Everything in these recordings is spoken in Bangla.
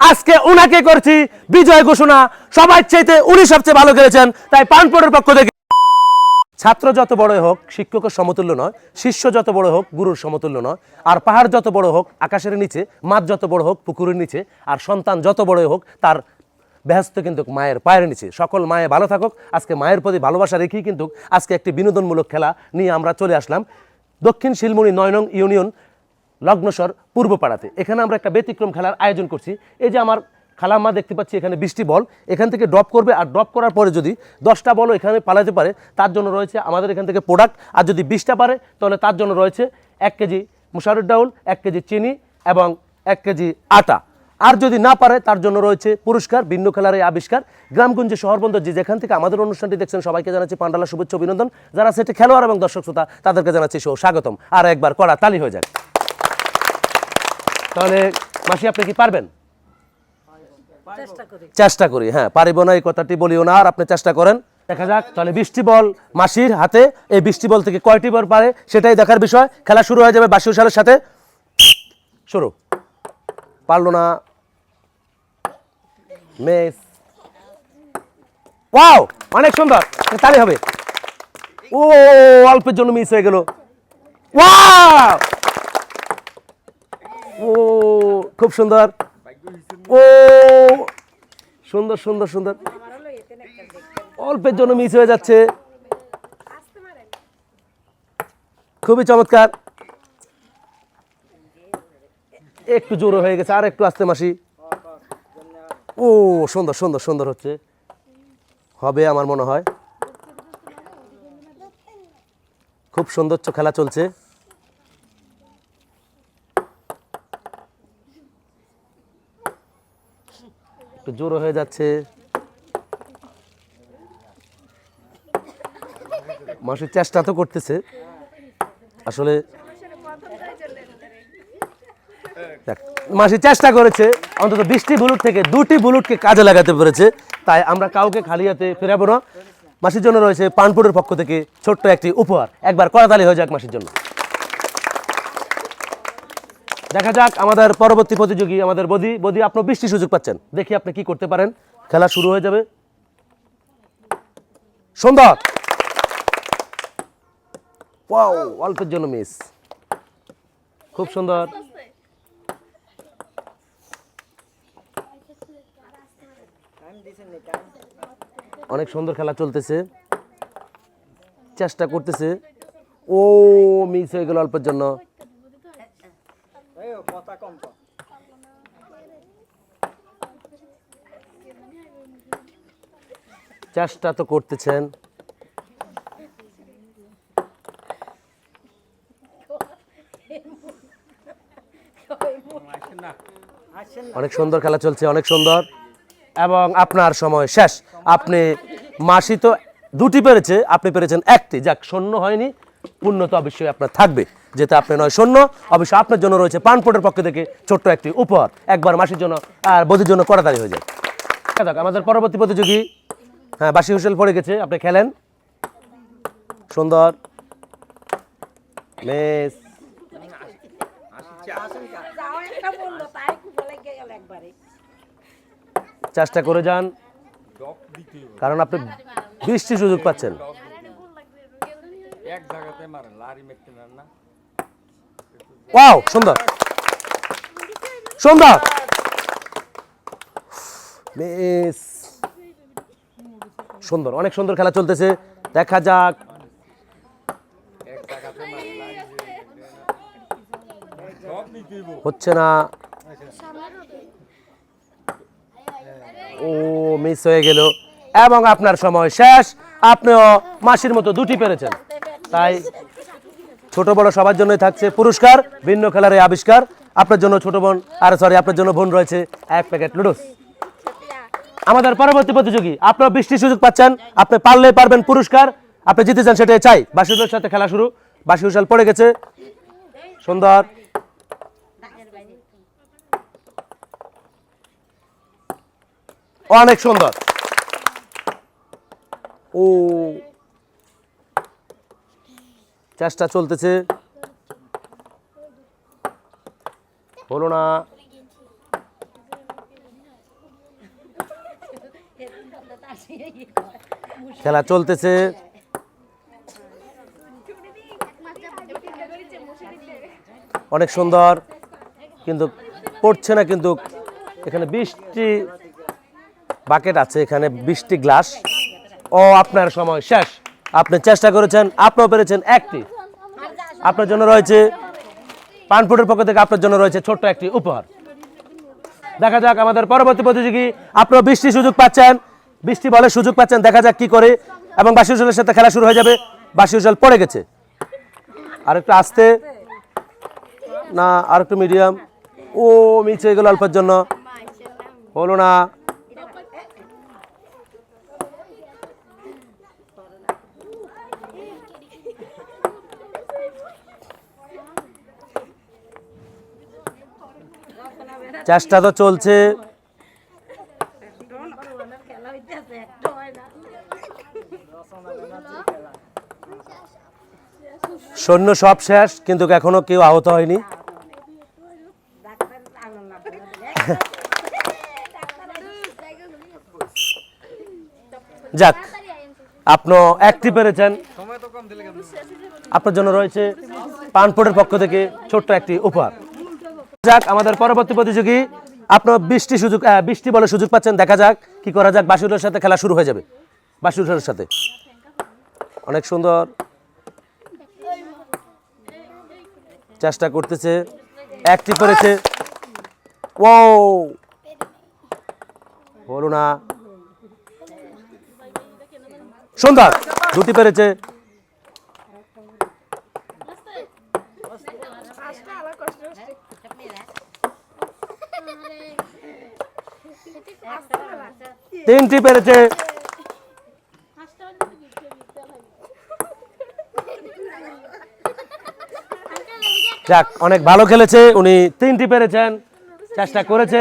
আজকে উনাকে করছি বিজয় ঘোষণা। সবার চাইতে উনি সবচেয়ে ভালো খেলেছেন, তাই পানপোর্টের পক্ষ থেকে। ছাত্র যত বড় হোক, শিক্ষকের সমতুল্য নয়, শিষ্য যত বড় হোক, গুরুর সমতুল্য নয়, আর পাহাড় যত বড় হোক, আকাশের নিচে মাছ যত বড় হোক, পুকুরের নিচে, আর সন্তান যত বড় হোক, তার ব্যস্ত কিন্তু মায়ের পায়ের নিচে। সকল মায়ে ভালো থাকুক, আজকে মায়ের প্রতি ভালোবাসা রেখেই কিন্তু আজকে একটি বিনোদনমূলক খেলা নিয়ে আমরা চলে আসলাম। দক্ষিণ শিলমণি নয় নং ইউনিয়ন লগ্নস্বর পূর্বপাড়াতে। এখানে আমরা একটা ব্যতিক্রম খেলার আয়োজন করছি। এই যে আমার খালাম্মা দেখতে পাচ্ছি এখানে বৃষ্টি বল, এখান থেকে ড্রপ করবে আর ড্রপ করার পরে যদি দশটা বল এখানে পালাতে পারে, তার জন্য রয়েছে আমাদের এখান থেকে প্রোডাক্ট আর যদি বিশটা পারে, তাহলে তার জন্য রয়েছে এক কেজি মুসারুর ডাউল, এক কেজি চিনি এবং এক কেজি আটা। আর যদি না পারে, তার জন্য রয়েছে পুরস্কার, ভিন্ন খেলার এই আবিষ্কার। গ্রামগঞ্জে শহরবন্দর যে যেখান থেকে আমাদের অনুষ্ঠানটি দেখছেন, সবাইকে জানাচ্ছি পান্ডালা শুভেচ্ছা, অভিনন্দন। যারা সেটি খেলোয়াড় এবং দর্শক শ্রোতা, তাদেরকে জানাচ্ছি স্বাগতম আর একবার কড়া তালি হয়ে যাক। তাহলে মাসি আপনি কি পারবেন? চেষ্টা করি। হ্যাঁ পারিব না এই কথাটি বলিও না আর আপনি চেষ্টা করেন। দেখা যাক তাহলে বৃষ্টি বল মাসির হাতে এই বৃষ্টি বল থেকে কয়টি বল পারে সেটাই দেখার বিষয়। খেলা শুরু হয়ে যাবে বাসি সালের সাথে। শুরু। পারল না। মেস। ওয়াও অনেক সুন্দর। তালি হবে। ও অল্পের জন্য মিস হয়ে গেল। ওয়াও! ও, খুব সুন্দর। ও, সুন্দর সুন্দর সুন্দর। অল্পের জন্য মিস হয়ে যাচ্ছে। খুবই চমৎকার। একটু জোর হয়ে গেছে, আর একটু আসতে মাসি। ও, সুন্দর সুন্দর সুন্দর হচ্ছে। হবে আমার মনে হয়। খুব সুন্দর খেলা চলছে। একটু জোর হয়ে যাচ্ছে। মাসির চেষ্টা তো করতেছে। আসলে মাসি চেষ্টা করেছে, অন্তত বৃষ্টি বুলুট থেকে দুটি বুলুটকে কাজে লাগাতে পেরেছে। তাই আমরা কাউকে খালি হাতে ফেরাবো না। মাসির জন্য রয়েছে পানপুরের পক্ষ থেকে ছোট্ট একটি উপহার। একবার করাতালি হয়ে যাক মাসির জন্য। দেখা যাক আমাদের পরবর্তী প্রতিযোগী, আমাদের বদি। বদি, আপনি বৃষ্টি সুযোগ পাচ্ছেন। দেখি আপনি কি করতে পারেন। খেলা শুরু হয়ে যাবে। সুন্দর অল্পের জন্য মিস খুব সুন্দর। অনেক সুন্দর খেলা চলতেছে। চেষ্টা করতেছে। ও মিস হয়ে গেল অল্পের জন্য। চেষ্টা তো করতেছেন। অনেক সুন্দর খেলা চলছে, অনেক সুন্দর। এবং আপনার সময় শেষ। আপনি মাসি তো দুটি পেরেছে, আপনি পেরেছেন একটি। যাক, শূন্য হয়নি। পূর্ণ তো অবশ্যই আপনার থাকবে। যেটা আপনি নয় শূন্য অবশ্যই আপনার জন্য রয়েছে পানপোর্টের পক্ষ থেকে ছোট্ট একটি উপহার। একবার মাসির জন্য আর বদির জন্য কড়াতাড়ি হয়ে যায়। দেখা আমাদের পরবর্তী প্রতিযোগী হ্যাঁ বাসি হুসেল পড়ে গেছে, আপনি খেলেন। সুন্দর। মেস। চেষ্টা করে যান, কারণ আপনি বৃষ্টি সুযোগ পাচ্ছেন। এক জায়গাতে মারেন লারি নেন না। ওয়াও সুন্দর। সুন্দর। মিস সুন্দর অনেক সুন্দর খেলা চলতেছে। দেখা যাক। হচ্ছে না। ও মিস হয়ে গেল। এবং আপনার সময় শেষ। আপনিও মাসির মতো দুটি পেরেছেন। তাই ছোট বড় সবার জন্যই থাকছে পুরস্কার, ভিন্ন খেলার এই আবিষ্কার। আপনার জন্য ছোট বোন, আর সরি আপনার জন্য বোন রয়েছে এক প্যাকেট লুডুস আমাদের পরবর্তী প্রতিযোগী, আপনারা বৃষ্টির সুযোগ পাচ্ছেন, আপনি পারলে পারবেন পুরস্কার। আপনি জিতে চান সেটাই চাই। বাসুদের সাথে খেলা শুরু। বাসি হুসাল পড়ে গেছে। সুন্দর। অনেক সুন্দর। ও। চেষ্টা চলতেছে। হলো না। খেলা চলতেছে। অনেক সুন্দর। কিন্তু পড়ছে না, কিন্তু এখানে বিশটি বাকেট আছে, এখানে বিশটি গ্লাস। ও, আপনার সময় শেষ। আপনি চেষ্টা করেছেন, আপনিও পেরেছেন একটি। আপনার জন্য রয়েছে পানপুটের পক্ষ থেকে আপনার জন্য রয়েছে ছোট্ট একটি উপহার। দেখা যাক আমাদের পরবর্তী প্রতিযোগী আপনারা বৃষ্টি সুযোগ পাচ্ছেন। বৃষ্টি বলে সুযোগ পাচ্ছেন, দেখা যাক কি করে। এবং বাসি উজ্জ্বলের সাথে খেলা শুরু হয়ে যাবে। বাসি উজ্জ্বল পড়ে গেছে। আর একটু আস্তে। না আর একটু মিডিয়াম। ও, মিছে গেল অল্পের জন্য। হলো না। চেষ্টা তো চলছে। সৈন্য সব শেষ, কিন্তু এখনও কেউ আহত হয়নি। যাক, আপনি একটি পেরেছেন। আপনার জন্য রয়েছে পানপোর্টের পক্ষ থেকে ছোট্ট একটি উপহার। যাক, আমাদের পরবর্তী প্রতিযোগী আপনার বৃষ্টি সুযোগ বৃষ্টি বলে সুযোগ পাচ্ছেন, দেখা যাক কি করা যাক। বাসুরের সাথে খেলা শুরু হয়ে যাবে। বাসুরের সাথে। অনেক সুন্দর। চেষ্টা করতেছে, একটি পেরেছে ও হলো না। সুন্দর। দুটি পেরেছে। তিনটি পেরেছে। যাক, অনেক ভালো খেলেছে, উনি তিনটি পেরেছেন, চেষ্টা করেছে।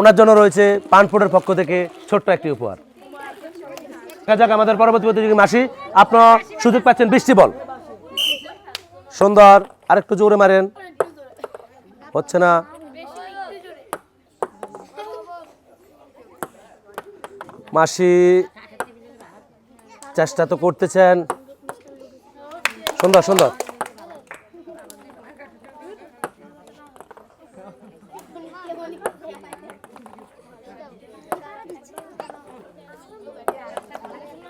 ওনার জন্য রয়েছে পানপুরের পক্ষ থেকে ছোট্ট একটি উপহার। যাক আমাদের পরবর্তী প্রতিযোগী মাসি, আপনার সুযোগ পাচ্ছেন বৃষ্টি বল। সুন্দর, আরেকটু জোরে মারেন। হচ্ছে না। মাসি চেষ্টা তো করতেছেন। সুন্দর সুন্দর।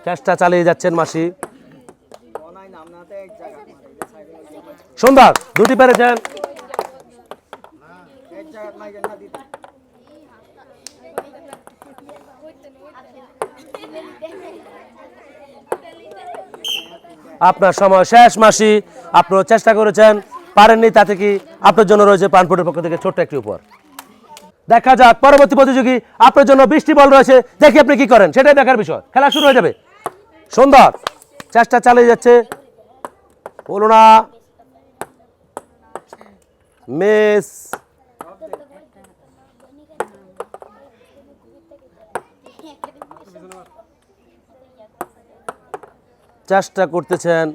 চেষ্টা চালিয়ে যাচ্ছেন মাসি। সুন্দর দুটি পেরেছেন। আপনার সময় শেষ, মাসি। আপনারা চেষ্টা করেছেন, পারেননি, তাতে কি আপনার জন্য রয়েছে পানপুরের পক্ষ থেকে ছোট্ট একটি উপহার। দেখা যাক, পরবর্তী প্রতিযোগী, আপনার জন্য বৃষ্টি বল রয়েছে, দেখি আপনি কি করেন, সেটাই দেখার বিষয়। খেলা শুরু হয়ে যাবে। সুন্দর, চেষ্টা চালিয়ে যাচ্ছে। বলো না মিস চেষ্টা করতেছেন।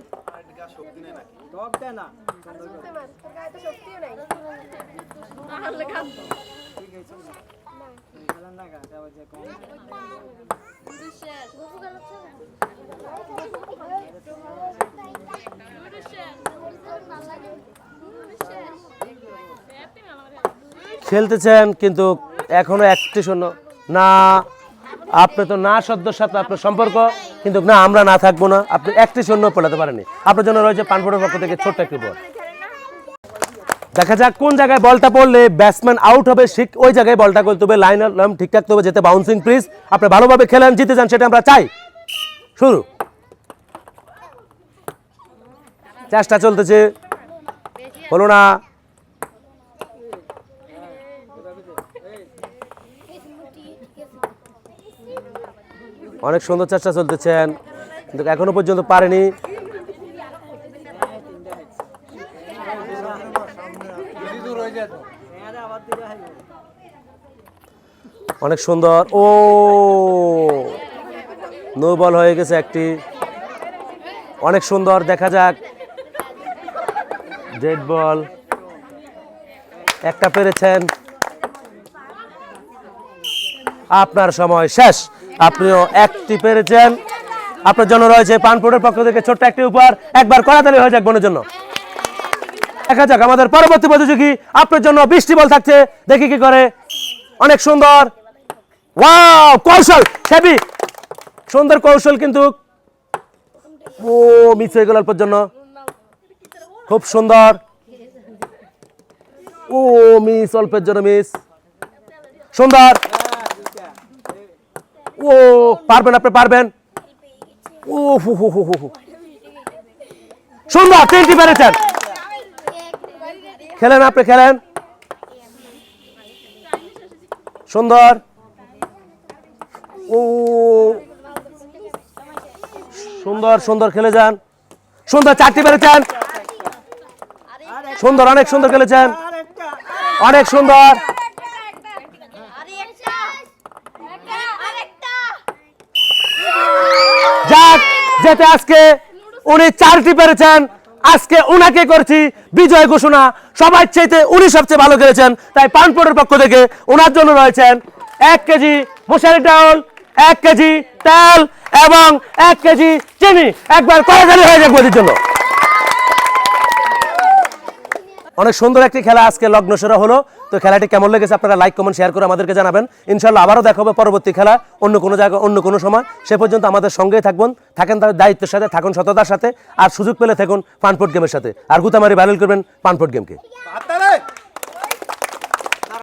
খেলতেছেন, কিন্তু এখনও একটি শূন্য। না, আপনি তো না সদ্যর সাথে আপনার সম্পর্ক। কিন্তু না, আমরা না থাকব না। আপনি একটি শূন্য পেলাতে পারেনি আপনার জন্য রয়েছে পানপুরের পক্ষ থেকে ছোট্ট একটি বল। দেখা যাক কোন জায়গায় বলটা পড়লে ব্যাটসম্যান আউট হবে। ঠিক ওই জায়গায় বলটা করতে হবে। লাইন লাম ঠিক থাকতে হবে যেতে বাউন্সিং প্লিজ আপনি ভালোভাবে খেলেন, জিতে যান, সেটা আমরা চাই। শুরু। চেষ্টা চলতেছে। হলো না। অনেক সুন্দর চেষ্টা চলতেছেন, কিন্তু এখনও পর্যন্ত পারেনি। অনেক সুন্দর। ও, নো বল হয়ে গেছে একটি। অনেক সুন্দর, দেখা যাক। Dead ball. একটা পেরেছেন। আপনার সময় শেষ। আপনিও একটি পেরেছেন। আপনার জন্য রয়েছে পানপুরের পক্ষ থেকে ছোট্ট একটি উপহার। একবার কড়াতালি হয়ে যাক বোনের জন্য। দেখা যাক, আমাদের পরবর্তী প্রতিযোগী আপনার জন্য বৃষ্টি বল থাকছে। দেখি কি করে। অনেক সুন্দর। ওয়াও কৌশল সেবি সুন্দর কৌশল কিন্তু। ও মিস হয়ে গেল অল্পের জন্য। খুব সুন্দর। ও মিস অল্পের জন্য মিস সুন্দর। ও, পারবেন আপনি, পারবেন। ও, হু হু হু হু হু। সুন্দর, তিনটি পেরেছেন। খেলেন আপনি, খেলেন। সুন্দর। ও, সুন্দর সুন্দর খেলে যান সুন্দর, চারটি পেরেছেন। সুন্দর, অনেক সুন্দর খেলেছেন। অনেক সুন্দর। যেতে আজকে উনি চারটি পেরেছেন। আজকে উনাকে করছি বিজয় ঘোষণা। সবার চাইতে উনি সবচেয়ে ভালো খেলেছেন। তাই পানপোর্টের পক্ষ থেকে ওনার জন্য রয়েছেন এক কেজি মশারি ডাউল, এক কেজি তেল এবং এক কেজি চিনি। একবার কড়াকাড়ি হয়ে যাক মোদির জন্য। অনেক সুন্দর একটি খেলা আজকে লগ্ন সেরা হলো। তো খেলাটি কেমন লেগেছে আপনারা লাইক কমেন্ট শেয়ার করে আমাদেরকে জানাবেন। ইনশাল্লাহ আবারও দেখা হবে পরবর্তী খেলা, অন্য কোনো জায়গায়, অন্য কোনো সময়। সে পর্যন্ত আমাদের সঙ্গেই থাকবেন, থাকেন তার দায়িত্বের সাথে, থাকুন সততার সাথে, আর সুযোগ পেলে থাকুন পানপোর্ট গেমের সাথে। আর গুতামারি ভাইরাল করবেন পানপোর্ট গেমকে।